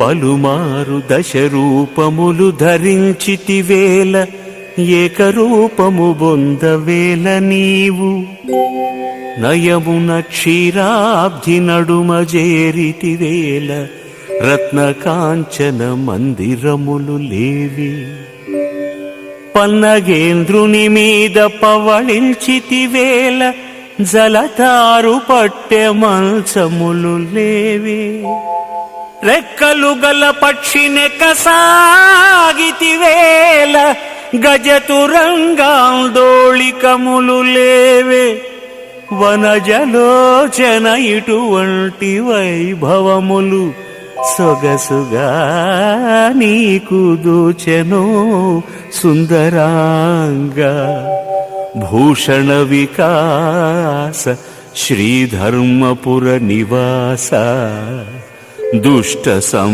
పలుమారు దశ రూపములు ధరించితివేల ఏకరూపము బొందవేల నీవు. నయమున క్షీరాబ్ధి నడుమ జేరితివేల రత్న కాంచన మందిరములు లేవి. పన్నగేంద్రుని మీద పవళించితివేల జలతారు పట్టె మంచములు లేవే. రెక్కలు గల పక్షినెక సాగితివేల గజతురంగాందోళికములు లేవే. వనజలోచన ఇటువంటి వైభవములు సొగసుగా నీకు దూచెను సుందరాంగ భూషణ వికాస శ్రీధర్మపుర నివాస. दुष्ट सम